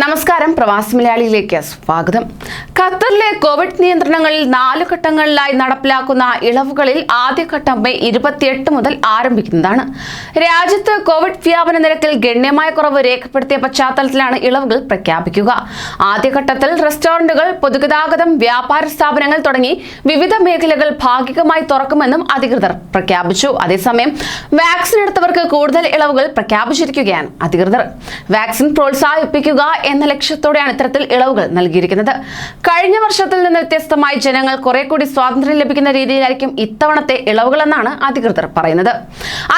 നമസ്കാരം പ്രവാസി മലയാളിയിലേക്ക് സ്വാഗതം. ഖത്തറിലെ കോവിഡ് നിയന്ത്രണങ്ങളിൽ നാല് ഘട്ടങ്ങളിലായി നടപ്പിലാക്കുന്ന ഇളവുകളിൽ ആദ്യഘട്ടം മെയ് ഇരുപത്തിയെട്ട് മുതൽ ആരംഭിക്കുന്നതാണ്. രാജ്യത്ത് കോവിഡ് വ്യാപന നിരക്കിൽ ഗണ്യമായ കുറവ് രേഖപ്പെടുത്തിയ പശ്ചാത്തലത്തിലാണ് ഇളവുകൾ പ്രഖ്യാപിക്കുക. ആദ്യഘട്ടത്തിൽ റെസ്റ്റോറന്റുകൾ പൊതുഗതാഗതം വ്യാപാര സ്ഥാപനങ്ങൾ തുടങ്ങി വിവിധ മേഖലകൾ ഭാഗികമായി തുറക്കുമെന്നും അധികൃതർ പ്രഖ്യാപിച്ചു. അതേസമയം വാക്സിൻ എടുത്തവർക്ക് കൂടുതൽ ഇളവുകൾ പ്രഖ്യാപിച്ചിരിക്കുകയാണ് അധികൃതർ. വാക്സിൻ പ്രോത്സാഹിപ്പിക്കുക എന്ന ലക്ഷ്യത്തോടെയാണ് ഇത്തരത്തിൽ ഇളവുകൾ നൽകിയിരിക്കുന്നത്. കഴിഞ്ഞ വർഷത്തിൽ നിന്ന് വ്യത്യസ്തമായി ജനങ്ങൾ കുറെ കൂടി സ്വാതന്ത്ര്യം ലഭിക്കുന്ന രീതിയിലായിരിക്കും ഇത്തവണത്തെ ഇളവുകളെന്നാണ് അധികൃതർ പറയുന്നത്.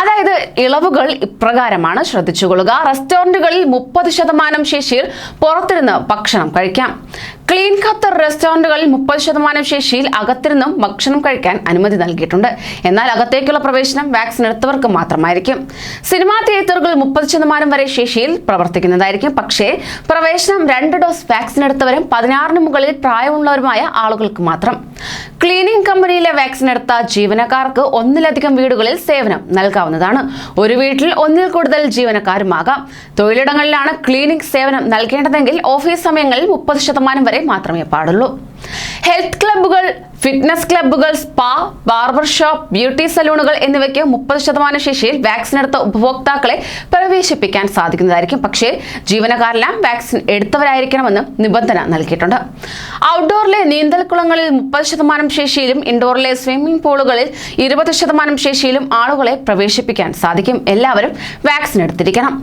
അതായത് ഇളവുകൾ ഇപ്രകാരമാണ്. ശ്രദ്ധിച്ചുകൊള്ളുക. റെസ്റ്റോറന്റുകളിൽ മുപ്പത് ശതമാനം ശേഷിയിൽ പുറത്തിരുന്ന് ഭക്ഷണം കഴിക്കാം. ക്ലീൻ ഖത്തർ റെസ്റ്റോറന്റുകളിൽ മുപ്പത് ശതമാനം ശേഷിയിൽ അകത്തിരുന്നും ഭക്ഷണം കഴിക്കാൻ അനുമതി നൽകിയിട്ടുണ്ട്. എന്നാൽ അകത്തേക്കുള്ള പ്രവേശനം വാക്സിൻ എടുത്തവർക്ക് മാത്രമായിരിക്കും. സിനിമാ തിയേറ്ററുകൾ മുപ്പത് ശതമാനം വരെ ശേഷിയിൽ പ്രവർത്തിക്കുന്നതായിരിക്കും. പക്ഷേ പ്രവേശനം രണ്ട് ഡോസ് വാക്സിൻ എടുത്തവരും പതിനാറിന് മുകളിൽ പ്രായമുള്ളവരുമായ ആളുകൾക്ക് മാത്രം. ക്ലീനിംഗ് കമ്പനിയിലെ വാക്സിൻ എടുത്ത ജീവനക്കാർക്ക് ഒന്നിലധികം വീടുകളിൽ സേവനം നൽകാവുന്നതാണ്. ഒരു വീട്ടിൽ ഒന്നിൽ കൂടുതൽ ജീവനക്കാരുമാകാം. തൊഴിലിടങ്ങളിലാണ് ക്ലീനിംഗ് സേവനം നൽകേണ്ടതെങ്കിൽ ഓഫീസ് സമയങ്ങളിൽ മുപ്പത് ശതമാനം വരെ മാത്രമേ പാടുള്ളൂ. ഹെൽത്ത് ക്ലബ്ബുകൾ ഫിറ്റ്നസ് ക്ലബ്ബുകൾ സ്പാ ബാർബർ ഷോപ്പ് ബ്യൂട്ടി സലൂണുകൾ എന്നിവയ്ക്ക് മുപ്പത് ശതമാനം ശേഷിയിൽ വാക്സിൻ എടുത്ത ഉപഭോക്താക്കളെ പ്രവേശിപ്പിക്കാൻ സാധിക്കുന്നതായിരിക്കും. പക്ഷേ ജീവനക്കാരെല്ലാം വാക്സിൻ എടുത്തവരായിരിക്കണമെന്നും നിബന്ധന നൽകിയിട്ടുണ്ട്. ഔട്ട്ഡോറിലെ നീന്തൽക്കുളങ്ങളിൽ മുപ്പത് ശതമാനം ശേഷിയിലും ഇൻഡോറിലെ സ്വിമ്മിംഗ് പൂളുകളിൽ ഇരുപത് ശതമാനം ശേഷിയിലും ആളുകളെ പ്രവേശിപ്പിക്കാൻ സാധിക്കും. എല്ലാവരും വാക്സിൻ എടുത്തിരിക്കണം.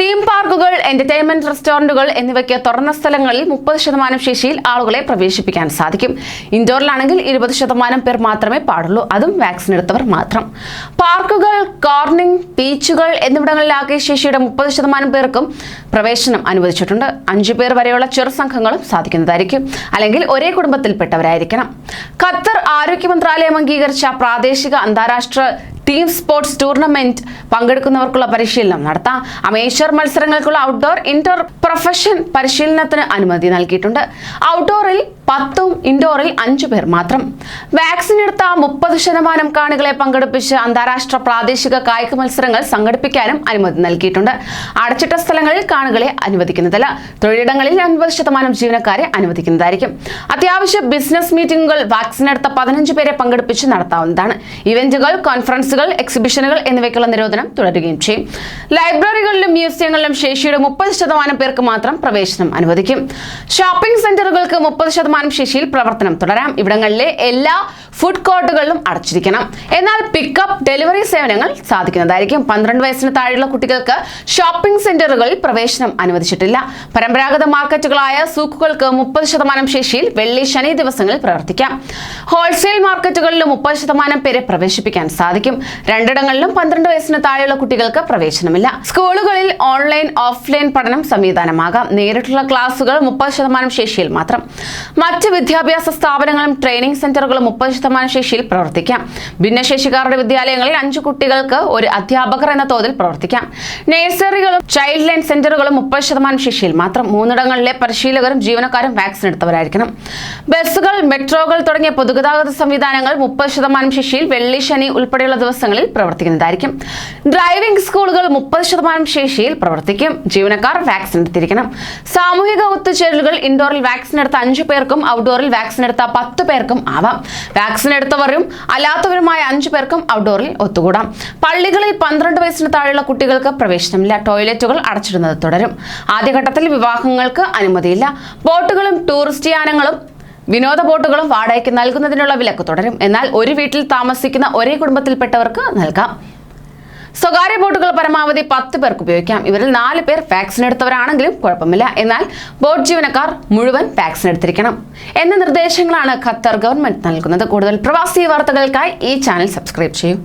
തീം പാർക്കുകൾ എന്റർടൈൻമെന്റ് റെസ്റ്റോറന്റുകൾ എന്നിവയ്ക്ക് തുറന്ന സ്ഥലങ്ങളിൽ മുപ്പത് ശതമാനം ശേഷിയിൽ ആളുകളെ പ്രവേശിപ്പിക്കാൻ സാധിക്കും. ഇൻഡോറിലാണെങ്കിൽ ഇരുപത് ശതമാനം പേർ മാത്രമേ പാടുള്ളൂ. അതും വാക്സിൻ എടുത്തവർ മാത്രം. പാർക്കുകൾ കോർണിംഗ് ബീച്ചുകൾ എന്നിവിടങ്ങളിലാകെ ശേഷിയുടെ മുപ്പത് ശതമാനം പേർക്കും പ്രവേശനം അനുവദിച്ചിട്ടുണ്ട്. അഞ്ചു പേർ വരെയുള്ള ചെറു സംഘങ്ങളും സാധിക്കുന്നതായിരിക്കും. അല്ലെങ്കിൽ ഒരേ കുടുംബത്തിൽപ്പെട്ടവരായിരിക്കണം. ഖത്തർ ആരോഗ്യ മന്ത്രാലയം അംഗീകരിച്ച പ്രാദേശിക അന്താരാഷ്ട്ര ടീം സ്പോർട്സ് ടൂർണമെന്റ് പങ്കെടുക്കുന്നവർക്കുള്ള പരിശീലനം നടത്താം. അമേച്ചർ മത്സരങ്ങൾക്കുള്ള ഔട്ട്ഡോർ ഇൻഡോർ പ്രൊഫഷൻ പരിശീലനത്തിന് അനുമതി നൽകിയിട്ടുണ്ട്. ഔട്ട്ഡോറിൽ പത്തും ഇൻഡോറിൽ അഞ്ചു പേർ മാത്രം. വാക്സിൻ എടുത്ത മുപ്പത് ശതമാനം കാണികളെ പങ്കെടുപ്പിച്ച് അന്താരാഷ്ട്ര പ്രാദേശിക കായിക മത്സരങ്ങൾ സംഘടിപ്പിക്കാനും അനുമതി നൽകിയിട്ടുണ്ട്. അടച്ചിട്ട സ്ഥലങ്ങളിൽ കാണികളെ അനുവദിക്കുന്നതല്ല. തൊഴിലിടങ്ങളിൽ അൻപത് ശതമാനം ജീവനക്കാരെ അനുവദിക്കുന്നതായിരിക്കും. അത്യാവശ്യ ബിസിനസ് മീറ്റിംഗുകൾ വാക്സിൻ എടുത്ത പതിനഞ്ച് പേരെ പങ്കെടുപ്പിച്ച് നടത്താവുന്നതാണ്. ഇവന്റുകൾ കോൺഫറൻസുകൾ എക്സിബിഷനുകൾ എന്നിവയ്ക്കുള്ള നിരോധനം തുടരുകയും ചെയ്യും. ലൈബ്രറികളിലും മ്യൂസിയങ്ങളിലും ശേഷിയുടെ മുപ്പത് ശതമാനം പേർക്ക് മാത്രം പ്രവേശനം അനുവദിക്കും. ഷോപ്പിംഗ് സെന്ററുകൾക്ക് മുപ്പത് ശതമാനം ശേഷിയിൽ പ്രവർത്തനം തുടരാം. ഇവിടങ്ങളിലെ എല്ലാ ഫുഡ് കോർട്ടുകളിലും അടച്ചിരിക്കണം. എന്നാൽ പിക്കപ്പ് ഡെലിവറി സേവനങ്ങൾ സാധിക്കുന്നതായിരിക്കും. പന്ത്രണ്ട് വയസ്സിന് താഴെയുള്ള കുട്ടികൾക്ക് ഷോപ്പിംഗ് സെന്ററുകളിൽ പ്രവേശനം അനുവദിച്ചിട്ടില്ല. പരമ്പരാഗത മാർക്കറ്റുകളായ സൂക്കുകൾക്ക് മുപ്പത് ശതമാനം ശേഷിയിൽ വെള്ളി ശനി ദിവസങ്ങളിൽ പ്രവർത്തിക്കാം. ഹോൾസെയിൽ മാർക്കറ്റുകളിലും മുപ്പത് ശതമാനം പേരെ പ്രവേശിപ്പിക്കാൻ സാധിക്കും. രണ്ടിടങ്ങളിലും പന്ത്രണ്ട് വയസ്സിന് താഴെയുള്ള കുട്ടികൾക്ക് പ്രവേശനമില്ല. സ്കൂളുകളിൽ ഓൺലൈൻ ഓഫ്ലൈൻ പഠനം സംവിധാനമാകാം. നേരിട്ടുള്ള ക്ലാസുകൾ മുപ്പത് ശതമാനം ശേഷിയിൽ മാത്രം. മറ്റ് വിദ്യാഭ്യാസ സ്ഥാപനങ്ങളും ട്രെയിനിങ് സെന്ററുകളും മുപ്പത് ശതമാനം ശേഷിയിൽ പ്രവർത്തിക്കാം. ഭിന്നശേഷിക്കാരുടെ വിദ്യാലയങ്ങളിൽ അഞ്ചു കുട്ടികൾക്ക് ഒരു അധ്യാപകർ എന്ന തോതിൽ പ്രവർത്തിക്കാം. നഴ്സറികളും ചൈൽഡ് ലൈൻ സെന്ററുകളും മുപ്പത് ശതമാനം ശേഷിയിൽ മാത്രം മൂന്നിടങ്ങളിലെ പരിശീലകരും ജീവനക്കാരും വാക്സിൻ എടുത്തവരായിരിക്കണം. ബസ്സുകൾ മെട്രോകൾ തുടങ്ങിയ പൊതുഗതാഗത സംവിധാനങ്ങൾ മുപ്പത് ശതമാനം ശേഷിയിൽ വെള്ളി ശനി ഉൾപ്പെടെയുള്ള ദിവസങ്ങളിൽ പ്രവർത്തിക്കുന്നതായിരിക്കും. ഡ്രൈവിംഗ് സ്കൂളുകൾ മുപ്പത് ശതമാനം ശേഷിയിൽ പ്രവർത്തിക്കും. ജീവനക്കാർ വാക്സിൻ എടുത്തിരിക്കണം. സാമൂഹിക ഒത്തുചേരലുകൾ ഇൻഡോറിൽ വാക്സിൻ എടുത്ത അഞ്ചു പേർക്കും ഔട്ട്ഡോറിൽ വാക്സിൻ എടുത്ത പത്ത് പേർക്കും ആവാം. വാക്സിൻ എടുത്തവരും അല്ലാത്തവരുമായ അഞ്ചു പേർക്കും ഔട്ട്ഡോറിൽ ഒത്തുകൂടാം. പള്ളികളിൽ പന്ത്രണ്ട് വയസ്സിന് താഴെയുള്ള കുട്ടികൾക്ക് പ്രവേശനമില്ല. ടോയ്ലറ്റുകൾ അടച്ചിടുന്നത് തുടരും. ആദ്യഘട്ടത്തിൽ വിവാഹങ്ങൾക്ക് അനുമതിയില്ല. ബോട്ടുകളും ടൂറിസ്റ്റ് യാനങ്ങളും വിനോദ ബോട്ടുകളും വാടകയ്ക്ക് നൽകുന്നതിനുള്ള വിലക്ക് തുടരും. എന്നാൽ ഒരു വീട്ടിൽ താമസിക്കുന്ന ഒരേ കുടുംബത്തിൽപ്പെട്ടവർക്ക് നൽകാം. സ്വകാര്യ ബോട്ടുകൾ പരമാവധി പത്ത് പേർക്ക് ഉപയോഗിക്കാം. ഇവരിൽ നാല് പേർ വാക്സിൻ എടുത്തവരാണെങ്കിലും കുഴപ്പമില്ല. എന്നാൽ ബോട്ട് ജീവനക്കാർ മുഴുവൻ വാക്സിൻ എടുത്തിരിക്കണം എന്ന നിർദ്ദേശങ്ങളാണ് ഖത്തർ ഗവൺമെന്റ് നൽകുന്നത്. കൂടുതൽ പ്രവാസി വാർത്തകൾക്കായി ഈ ചാനൽ സബ്സ്ക്രൈബ് ചെയ്യൂ.